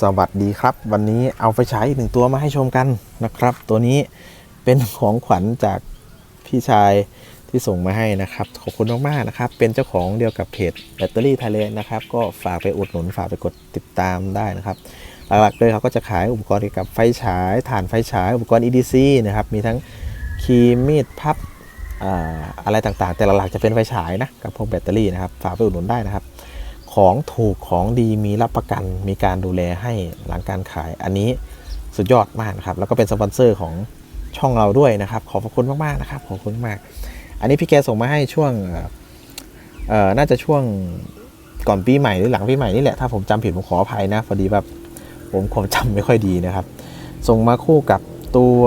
สวัสดีครับ วันนี้เอาไฟฉายอีกหนึ่งตัวมาให้ชมกันนะครับ ตัวนี้เป็นของขวัญจากพี่ชายที่ส่งมาให้นะครับ ขอบคุณมากๆนะครับ เป็นเจ้าของเดียวกับเพจแบตเตอรี่ไทยเลนนะครับ ก็ฝากไปอุดหนุนฝากไปกดติดตามได้นะครับ หลักๆเลยเขาก็จะขายอุปกรณ์เกี่ยวกับไฟฉายถ่านไฟฉายอุปกรณ์ EDC นะครับมีทั้งครีมมีดพับอะไรต่างๆ แต่หลักๆจะเป็นไฟฉายนะกับพวกแบตเตอรี่นะครับฝากไปอุดหนุนได้นะครับ ของถูกของดีมีรับประกัน มีการดูแลให้หลังการขาย อันนี้สุดยอดมากนะครับ แล้วก็เป็นสปอนเซอร์ของช่องเราด้วยนะครับ ขอบพระคุณมากๆนะครับ ขอบคุณมาก อันนี้พี่แกส่งมาให้ช่วงน่าจะช่วงก่อนปีใหม่หรือหลังปีใหม่นี่แหละ ถ้าผมจำผิดผมขออภัยนะ พอดีแบบผมความจำไม่ค่อยดีนะครับ ส่งมาคู่กับตัว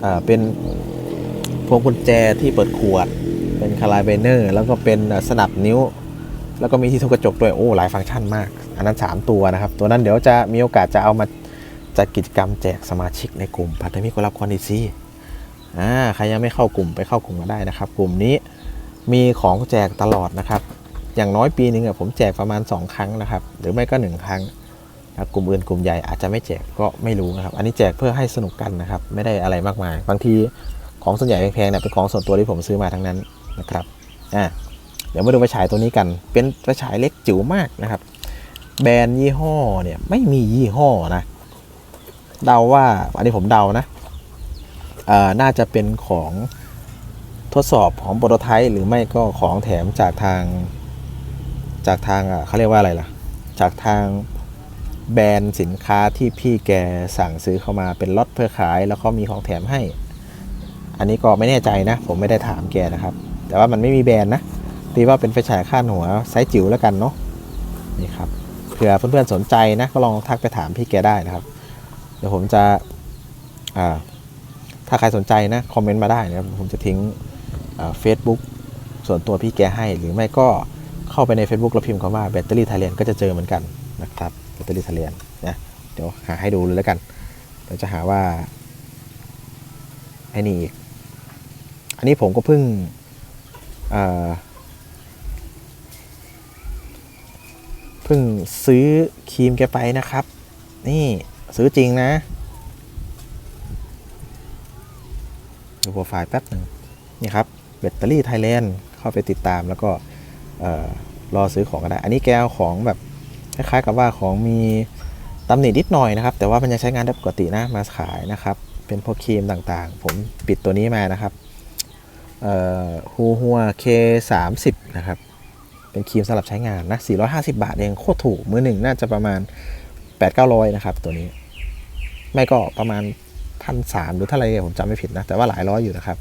เเป็นพวงกุญแจที่เปิดขวด เป็นคาราเบเนอร์ แล้วก็เป็นสนับนิ้ว แล้วก็มีที่ทุบกระจกด้วยโอ้หลายฟังก์ชันมาก อันนั้น 3 ตัวนะครับ ตัวนั้นเดี๋ยวจะมีโอกาสจะเอามาจัดกิจกรรมแจกสมาชิกในกลุ่มพัฒมิคนรับคอนดิซีอ่าใครยังไม่เข้ากลุ่มไปเข้ากลุ่มมาได้นะครับ กลุ่มนี้มีของแจกตลอดนะครับ อย่างน้อยปีหนึ่งอะผมแจกประมาณ 2 ครั้งนะครับ หรือไม่ก็ 1 ครั้งกลุ่มอื่นกลุ่มใหญ่อาจจะไม่แจกก็ไม่รู้นะครับ อันนี้แจกเพื่อให้สนุกกันนะครับ ไม่ได้อะไรมากมาย บางทีของส่วนใหญ่แพงๆเนี่ยเป็นของส่วนตัวที่ผมซื้อมาทั้งนั้นนะครับอ่า ดี๋ยวมาดูไฟฉายตัวนี้กัน เป็นไฟฉายเล็กจิ๋วมากนะครับ แบรนด์ยี่ห้อเนี่ยไม่มียี่ห้อนะ เดาว่าอันนี้ผมเดานะน่าจะเป็นของทดสอบของโปรโตไทป์หรือไม่ก็ของแถมจากทางจากทางเขาเรียกว่าอะไรล่ะ จากทางแบรนด์สินค้าที่พี่แกสั่งซื้อเข้ามาเป็นล็อตเพื่อขาย แล้วเขามีของแถมให้ อันนี้ก็ไม่แน่ใจนะ ผมไม่ได้ถามแกนะครับ แต่ว่ามันไม่มีแบรนด์นะ ตีว่าเป็นไฟฉายคาดหัวไซส์จิ๋วแล้วกันเนาะนี่ครับเผื่อเพื่อนๆสนใจนะก็ลองทักไปถามพี่แกได้นะครับ เดี๋ยวผมจะถ้าใครสนใจนะคอมเมนต์มาได้นะครับผมจะทิ้งเฟซบุ๊กส่วนตัวพี่แกให้ หรือไม่ก็เข้าไปใน Facebook แล้วพิมพ์คำว่าแบตเตอรี่ไทยแลนด์ก็จะเจอเหมือนกันนะครับแบตเตอรี่ไทยแลนด์นะเดี๋ยวหาให้ดูเลยแล้วกันเดี๋ยวจะหาว่าไอ้นี่อีก อันนี้ผมก็เพิ่งอ่า เพิ่งซื้อครีมแกไปนะครับ นี่ซื้อจริงนะ ดูโปรไฟล์แป๊บหนึ่งนี่ครับแบตเตอรี่ไทยแลนด์เข้าไปติดตามแล้วก็เอ่อรอซื้อของก็ได้ อันนี้แกเอาของแบบคล้ายๆกับว่าของมีตำหนินิดหน่อยนะครับ แต่ว่ามันยังใช้งานได้ปกตินะมาขายนะครับ เป็นพวกครีมต่างๆ ผมปิดตัวนี้มานะครับฮูฮัวเคสามสิบนะครับ เป็นครีมสำหรับใช้งานนะ 450 บาทเองโคตรถูก มือหนึ่งน่าจะประมาณ 8 9 0 0 นะครับ ตัวนี้ ไม่ก็ประมาณพันสามหรือเท่าไรผมจำไม่ผิดนะ แต่ว่าหลายร้อยอยู่นะครับ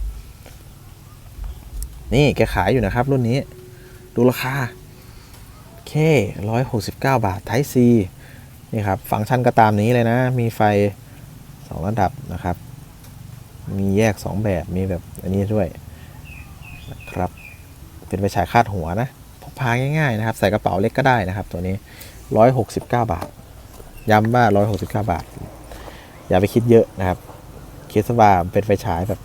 นี่แกขายอยู่นะครับ รุ่นนี้ ดูราคาเคร้อยหกสิบเก้าบาทไทซีนี่ครับ ฟังก์ชันก็ตามนี้เลยนะ มีไฟ2ระดับนะครับ มีแยก2แบบ มีแบบอันนี้ด้วยนะครับ เป็นไฟฉายคาดหัวนะ พาง่ายๆนะครับ ใส่กระเป๋าเล็กก็ได้นะครับ ตัวนี้ 169 บาท ย้ำว่า 169 บาท อย่าไปคิดเยอะนะครับ คิดซะว่าเป็นไฟฉายแบบ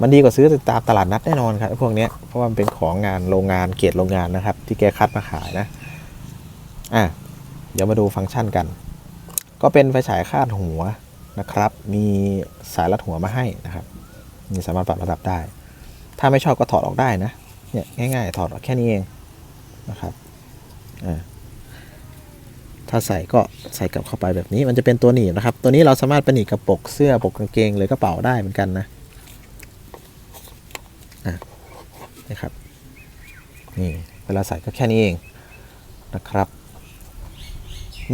มันดีกว่าซื้อตามตลาดนัดแน่นอนครับพวกนี้เพราะว่ามันเป็นของงานโรงงานเกรติโรงงานนะครับ ที่แกคัดมาขายนะ อะ เดี๋ยวมาดูฟังก์ชันกัน ก็เป็นไฟฉายคาดหัวนะครับ มีสายรัดหัวมาให้นะครับนี่สามารถปรับระดับได้ ถ้าไม่ชอบก็ถอดออกได้นะ เนี่ยง่ายๆ ถอดออกแค่นี้เอง นะครับถ้าใส่ก็ใส่กลับเข้าไปแบบนี้มันจะเป็นตัวหนีบนะครับ ตัวนี้เราสามารถเป็นหนีบกระปกเสื้อปกกางเกงหรือกระเป๋าได้เหมือนกันนะอะนี่ครับนี่เวลาใส่ก็แค่นี้เองนะครับ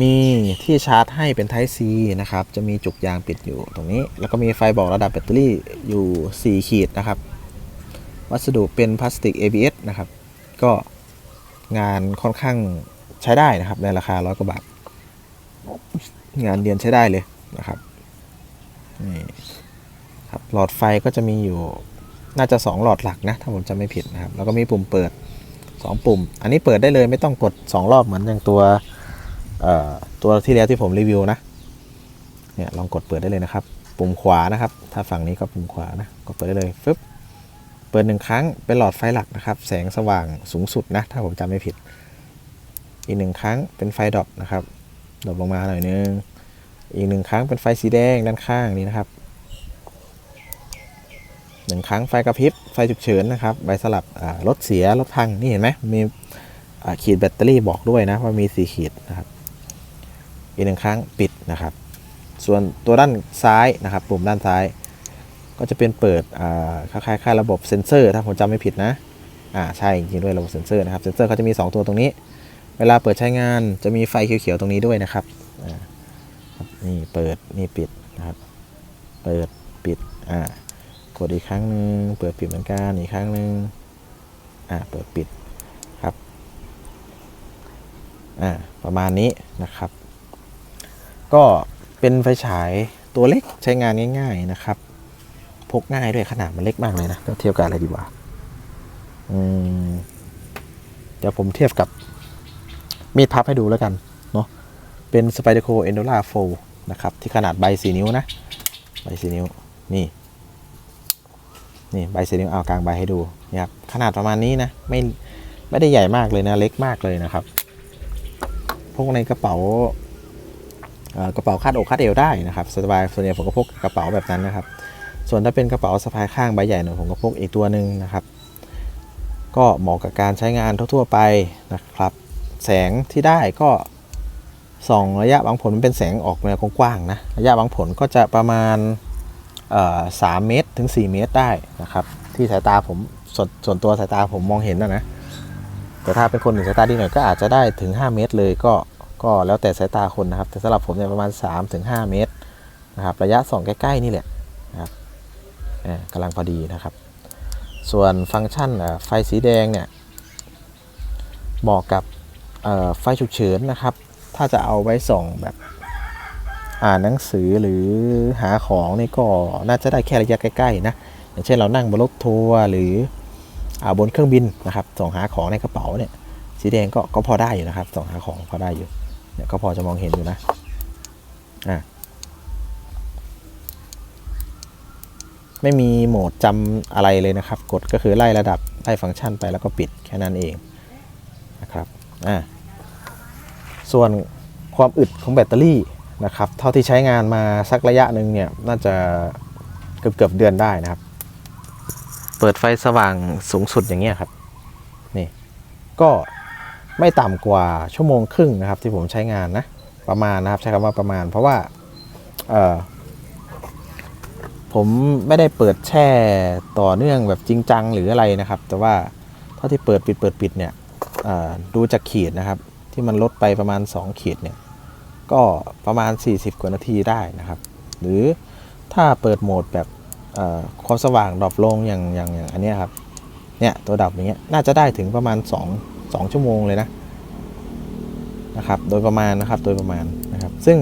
มีที่ชาร์จให้เป็น Type C นะครับ จะมีจุกยางปิดอยู่ตรงนี้ แล้วก็มีไฟบอกระดับแบตเตอรี่อยู่ 4 ขีดนะครับ วัสดุเป็นพลาสติก ABS นะครับ ก็ งานค่อนข้างใช้ได้นะครับ ในราคาร้อยกว่าบาท งานเรียนใช้ได้เลยนะครับนี่ครับหลอดไฟก็จะมีอยู่น่าจะ 2 หลอดหลักนะ ถ้าผมจำไม่ผิดนะครับ แล้วก็มีปุ่มเปิด 2 ปุ่ม อันนี้เปิดได้เลยไม่ต้องกด 2 รอบเหมือนอย่างตัวตัวที่แล้วที่ผมรีวิวนะเนี่ยลองกดเปิดได้เลยนะครับ ปุ่มขวานะครับ ถ้าฝั่งนี้ก็ปุ่มขวานะก็เปิดได้เลยฟึบ เปิดหนึ่งครั้งเป็นหลอดไฟหลักนะครับ แสงสว่างสูงสุดนะ ถ้าผมจำไม่ผิด อีกหนึ่งครั้งเป็นไฟดรอปนะครับดรอปลงมาหน่อยนึงอีกหนึ่งครั้งเป็นไฟสีแดงด้านข้างนี้นะครับหนึ่งครั้งไฟกระพริบไฟฉุกเฉินนะครับใบสลับรถเสียรถพังนี่เห็นไหมมีขีดแบตเตอรี่บอกด้วยนะว่ามีสีขีดนะครับอีกหนึ่งครั้งปิดนะครับ ส่วนตัวด้านซ้ายนะครับ ปุ่มด้านซ้าย ก็จะเป็นเปิดคล้ายๆคล้ายระบบเซ็นเซอร์ถ้าผมจำไม่ผิดนะอ่าใช่จริงด้วยระบบเซ็นเซอร์นะครับเซ็นเซอร์เขาจะมี 2 ตัวตรงนี้ เวลาเปิดใช้งานจะมีไฟเขียวๆตรงนี้ด้วยนะครับนี่เปิดนี่ปิดนะครับเปิดปิดอ่ากดอีกครั้งหนึ่งเปิดปิดเหมือนกันอีกครั้งหนึ่งอ่าเปิดปิดครับอ่าประมาณนี้นะครับ ก็เป็นไฟฉายตัวเล็กใช้งานง่าย ๆนะครับ กง่ายด้วยขนาดมันเล็กมากเลยนะเทียบกับอะไรดีกว่าอืมเดี๋ยวผมเทียบกับมีดพับให้ดูแล้วกันเนาะเป็น Spyderco Endura 4นะครับ ที่ขนาดใบสีนิ้วนะ ใบสีนิ้ว นี่ นี่ใบสีนิ้วเอากลางใบให้ดูนี่ครับขนาดประมาณนี้นะ ไม่ไม่ได้ใหญ่มากเลยนะ เล็กมากเลยนะครับพกในกระเป๋ากระเป๋าคาดอกคาดเอวได้นะครับสบายส่วนใหญ่ผมก็พกกระเป๋าแบบนั้นนะครับ ส่วนถ้าเป็นกระเป๋าสะพายข้างใบใหญ่หน่อยผมก็พกอีกตัวหนึ่งนะครับ ก็เหมาะกับการใช้งานทั่วๆไปนะครับ แสงที่ได้ก็ส่องระยะบางผลมันเป็นแสงออกแนวกว้างๆนะระยะบางผลก็จะประมาณสามเมตรถึง 4 เมตรได้นะครับ ที่สายตาผมส่วนส่วนตัวสายตาผมมองเห็นนะนะแต่ถ้าเป็นคนหนึ่งสายตาดีหน่อยก็อาจจะได้ถึง 5 เมตรเลยก็ก็แล้วแต่สายตาคนนะครับ แต่สำหรับผมเนี่ยประมาณ 3-5 เมตรนะครับ ระยะส่องใกล้ ๆ นี่แหละนะครับ กำลังพอดีนะครับ ส่วนฟังก์ชันไฟสีแดงเนี่ยเหมาะกับไฟฉุกเฉินนะครับ ถ้าจะเอาไว้ส่องแบบอ่านหนังสือหรือหาของนี่ก็น่าจะได้แค่ระยะใกล้ๆนะอย่างเช่นเรานั่งบนรถทัวร์หรืออบนเครื่องบินนะครับส่องหาของในกระเป๋าเนี่ยสีแดงก็ก็พอได้อยู่นะครับส่องหาของพอได้อยู่เนี่ยก็พอจะมองเห็นอยู่นะอะ ไม่มีโหมดจำอะไรเลยนะครับ กดก็คือไล่ระดับไล่ฟังก์ชันไปแล้วก็ปิดแค่นั้นเองนะครับอะส่วนความอึดของแบตเตอรี่นะครับเท่าที่ใช้งานมาสักระยะหนึ่งเนี่ยน่าจะเกือบเกือบเดือนได้นะครับ เปิดไฟสว่างสูงสุดอย่างเงี้ยครับนี่ก็ไม่ต่ำกว่าชั่วโมงครึ่งนะครับที่ผมใช้งานนะประมาณนะครับใช้คำว่าประมาณ เพราะว่าเออ ผมไม่ได้เปิดแช่ต่อเนื่องแบบจริงจังหรืออะไรนะครับ แต่ว่าเท่าที่เปิดปิดเปิดปิดเนี่ยดูจากขีดนะครับ ที่มันลดไปประมาณ 2 ขีดเนี่ยก็ประมาณ 40 กว่านาทีได้นะครับ หรือถ้าเปิดโหมดแบบความสว่างดรอปลงอย่างอย่างอย่างอันนี้ครับเนี่ยตัวดับอย่างเงี้ยน่าจะได้ถึงประมาณ 2 2 ชั่วโมงเลยนะนะครับ โดยประมาณนะครับโดยประมาณนะครับ ซึ่ง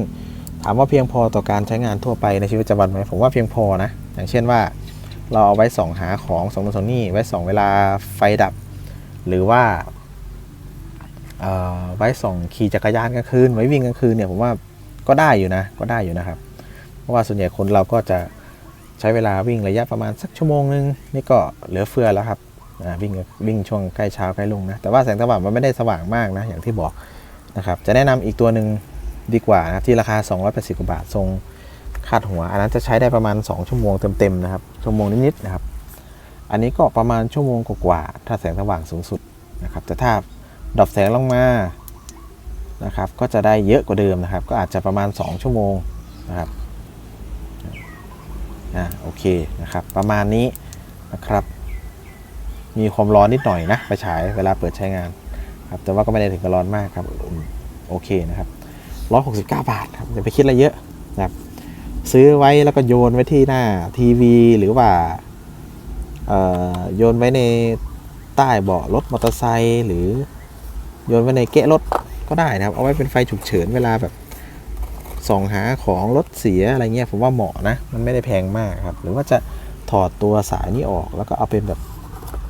ถามว่าเพียงพอต่อการใช้งานทั่วไปในชีวิตประจำวันไหมผมว่าเพียงพอนะ อย่างเช่นว่าเราเอาไว้ส่องหาของส่องนู่นส่องนี่ไว้ส่องเวลาไฟดับ หรือว่าเอ่อไว้ส่องขี่จักรยานกลางคืนไว้วิ่งกลางคืนเนี่ยผมว่าก็ได้อยู่นะก็ได้อยู่นะครับ เพราะว่าส่วนใหญ่คนเราก็จะใช้เวลาวิ่งระยะประมาณสักชั่วโมงนึงนี่ก็เหลือเฟือแล้วครับวิ่งวิ่งช่วงใกล้เช้าใกล้ลุ่งนะแต่ว่าแสงสว่างมันไม่ได้สว่างมากนะอย่างที่บอกนะครับจะแนะนำอีกตัวหนึ่ง ดีกว่านะที่ราคา 280กว่าบาททรงคาดหัว อันนั้นจะใช้ได้ประมาณ 2 ชั่วโมงเต็มๆนะครับ ชั่วโมงนิดๆนะครับ อันนี้ก็ประมาณชั่วโมงกว่าๆถ้าแสงสว่างสูงสุดนะครับแต่ถ้าดรอปแสงลงมานะครับ ก็จะได้เยอะกว่าเดิมนะครับ ก็อาจจะประมาณ 2 ชั่วโมงนะครับอ่าโอเคนะครับ ประมาณนี้นะครับ มีความร้อนนิดหน่อยนะไฟฉายเวลาเปิดใช้งานครับแต่ว่าก็ไม่ได้ถึงกับร้อนมากครับโอเคนะครับ 169 บาทครับอย่าไปคิดอะไรเยอะนะครับซื้อไว้แล้วก็โยนไว้ที่หน้าทีวีหรือว่าโยนไว้ในใต้เบาะรถมอเตอร์ไซค์หรือโยนไว้ในเกะรถก็ได้นะครับ เอาไว้เป็นไฟฉุกเฉินเวลาแบบส่องหาของรถเสียอะไรเงี้ยผมว่าเหมาะนะ มันไม่ได้แพงมากครับ หรือว่าจะถอดตัวสายนี้ออกแล้วก็เอาเป็นแบบ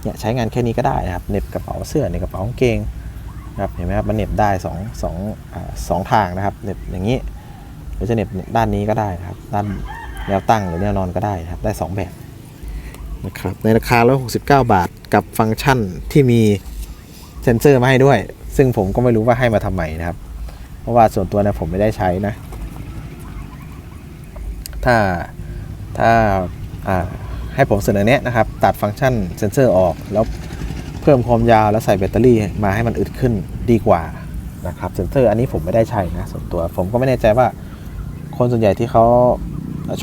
เนี่ยใช้งานแค่นี้ก็ได้นะครับเน็บกระเป๋าเสื้อในกระเป๋ากางเกง นะครับเห็นไหมครับมันเหน็บได้สองสองสองทางนะครับเหน็บอย่างนี้หรือจะเหน็บด้านนี้ก็ได้นะครับ ด้านแนวตั้งหรือแนวนอนก็ได้ครับได้สองแบบนะครับในราคา 169 บาทกับฟังก์ชันที่มีเซนเซอร์มาให้ด้วย ซึ่งผมก็ไม่รู้ว่าให้มาทำไมนะครับ เพราะว่าส่วนตัวเนี่ยผมไม่ได้ใช้นะ ถ้าถ้าอ่าให้ผมเสนอแนะนะครับ ตัดฟังก์ชันเซนเซอร์ออกแล้ว เพิ่มความยาวแล้วใส่แบตเตอรี่มาให้มันอึดขึ้นดีกว่านะครับเซนเซอร์อันนี้ผมไม่ได้ใช้นะส่วนตัว ผมก็ไม่แน่ใจว่าคนส่วนใหญ่ที่เขา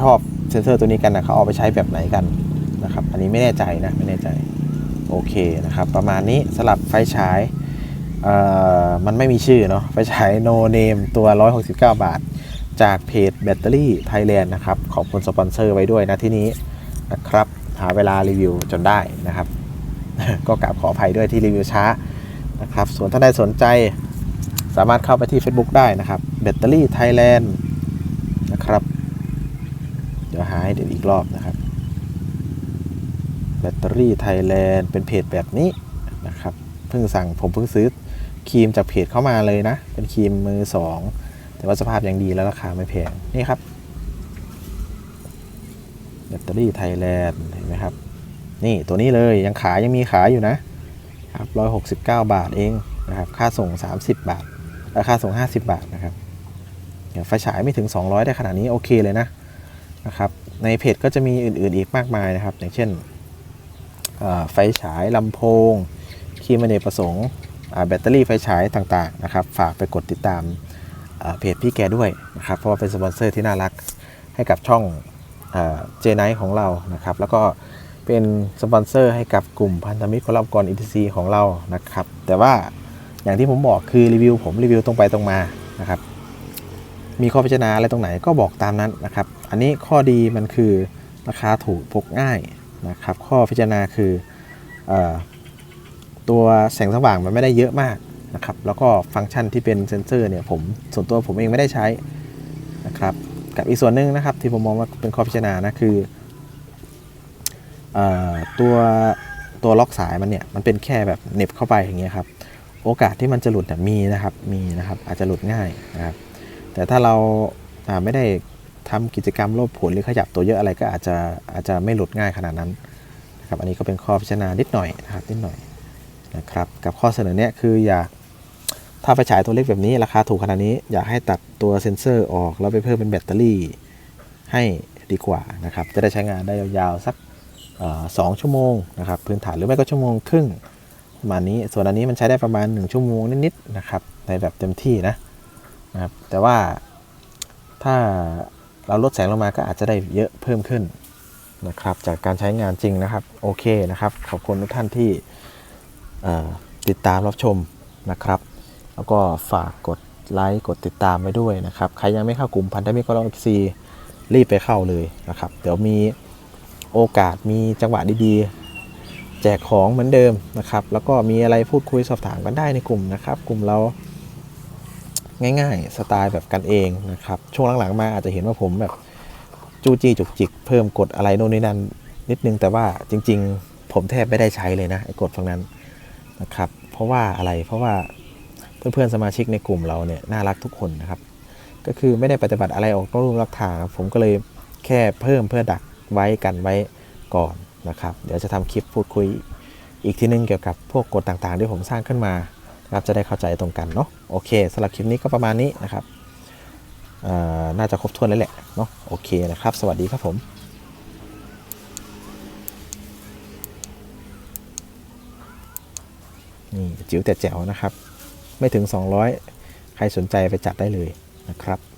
ชอบเซนเซอร์ตัวนี้กันนะเขาเอาไปใช้แบบไหนกันนะครับ อันนี้ไม่แน่ใจนะไม่แน่ใจโอเคนะครับ ประมาณนี้สลับไฟฉายเอ่อมันไม่มีชื่อเนาะไฟฉาย no name ตัว 169 บาท จากเพจแบตเตอรี่ไทยแลนด์นะครับ ขอบคุณสปอนเซอร์ไว้ด้วยนะที่นี้นะครับ หาเวลารีวิวจนได้นะครับ ก็กราบขออภัยด้วยที่รีวิวช้านะครับ ส่วนท่านใดสนใจสามารถเข้าไปที่ Facebook ได้นะครับแบตเตอรี่ไทยแลนด์นะครับ เดี๋ยวหาให้เดี๋ยวอีกรอบนะครับแบตเตอรี่ไทยแลนด์เป็นเพจแบบนี้นะครับเพิ่งสั่งผมเพิ่งซื้อครีมจากเพจเข้ามาเลยนะ เป็นครีมมือสองแต่ว่าสภาพยังดีแล้วราคาไม่แพงนี่ครับแบตเตอรี่ไทยแลนด์เห็นไหมครับ นี่ตัวนี้เลยยังขายยังมีขายอยู่นะครับร้อยหกสิบเก้าบาทเองนะครับ ค่าส่ง30บาทราคาส่ง50บาทนะครับไฟฉายไม่ถึง200ได้ขนาดนี้โอเคเลยนะนะครับ ในเพจก็จะมีอื่นๆอีกมากมายนะครับ อย่างเช่นไฟฉายลำโพงคีมอเนประสงค์แบตเตอรี่ไฟฉายต่างๆนะครับ ฝากไปกดติดตามเอ่อเพจพี่แกด้วยนะครับ เพราะว่าเป็นสปอนเซอร์ที่น่ารักให้กับช่องเจไนท์ของเรานะครับ แล้วก็ เป็นสปอนเซอร์ให้กับกลุ่มพันธมิตรคนรับกรอินทซีของเรานะครับ แต่ว่าอย่างที่ผมบอกคือรีวิวผมรีวิวตรงไปตรงมานะครับ มีข้อพิจารณาอะไรตรงไหนก็บอกตามนั้นนะครับ อันนี้ข้อดีมันคือราคาถูกพกง่ายนะครับ ข้อพิจารณาคือออตัวแสงสว่างมันไม่ได้เยอะมากนะครับ แล้วก็ฟังก์ชันที่เป็นเซนเซอร์เนี่ยผมส่วนตัวผมเองไม่ได้ใช้นะครับ กับอีกส่วนหนึ่งนะครับที่ผมมองว่าเป็นข้อพิจารณานะคือ ตัวตัวล็อกสายมันเนี่ยมันเป็นแค่แบบเน็บเข้าไปอย่างเงี้ยครับโอกาสที่มันจะหลุดเนี่ยมีนะครับมีนะครับอาจจะหลุดง่ายนะครับแต่ถ้าเราไม่ได้ทำกิจกรรมโลดผลหรือขยับตัวเยอะอะไรก็อาจจะอาจจะไม่หลุดง่ายขนาดนั้นนะครับอันนี้ก็เป็นข้อพิจารณานิดหน่อยนะครับนิดหน่อยนะครับกับข้อเสนอเนี้ยคืออยากถ้าไฟฉายตัวเล็กแบบนี้ราคาถูกขนาดนี้อยากให้ตัดตัวเซ็นเซอร์ออกแล้วไปเพิ่มเป็นแบตเตอรี่ให้ดีกว่านะครับจะได้ใช้งานได้ยาวๆสัก สองชั่วโมงนะครับพื้นฐานหรือไม่ก็ชั่วโมงครึ่งประมาณนี้ส่วนอันนี้มันใช้ได้ประมาณ 1 ชั่วโมงนิดๆนะครับในแบบเต็มที่นะนะครับแต่ว่าถ้าเราลดแสงลงมาก็อาจจะได้เยอะเพิ่มขึ้นนะครับจากการใช้งานจริงนะครับโอเคนะครับขอบคุณทุกท่านที่ติดตามรับชมนะครับ แล้วก็ฝากกดไลค์กดติดตามไว้ด้วยนะครับ ใครยังไม่เข้ากลุ่มพันธมิตรก็ลองซีรีบไปเข้าเลยนะครับ เดี๋ยวมี โอกาสมีจังหวะดีๆ แจกของเหมือนเดิมนะครับ แล้วก็มีอะไรพูดคุยสอบถามกันได้ในกลุ่มนะครับ กลุ่มเราง่ายๆ สไตล์แบบกันเองนะครับ ช่วงหลังๆมาอาจจะเห็นว่าผมแบบจู้จี้จุกจิก เพิ่มกดอะไรโน่นนี่นั่นนิดนึงแต่ว่าจริง ๆ ผมแทบไม่ได้ใช้เลยนะไอ้กดฝั่งนั้นนะครับ เพราะว่าอะไรเพราะว่าเพื่อนๆสมาชิกในกลุ่มเราเนี่ยน่ารักทุกคนนะครับ ก็คือไม่ได้ปฏิบัติอะไรออกนอกรูนอกทางผมก็เลยแค่เพิ่มเพื่อดัก ไว้กันไว้ก่อนนะครับ เดี๋ยวจะทำคลิปพูดคุยอีกทีนึงเกี่ยวกับพวกกฎต่างๆ ที่ผมสร้างขึ้นมาครับจะได้เข้าใจตรงกันเนาะโอเคสำหรับคลิปนี้ก็ประมาณนี้นะครับน่าจะครบถ้วนแล้วแหละเนาะโอเคนะครับ สวัสดีครับผมนี่จิ๋วแต่แจ๋วนะครับ ไม่ถึง 200 ใครสนใจไปจัดได้เลยนะครับ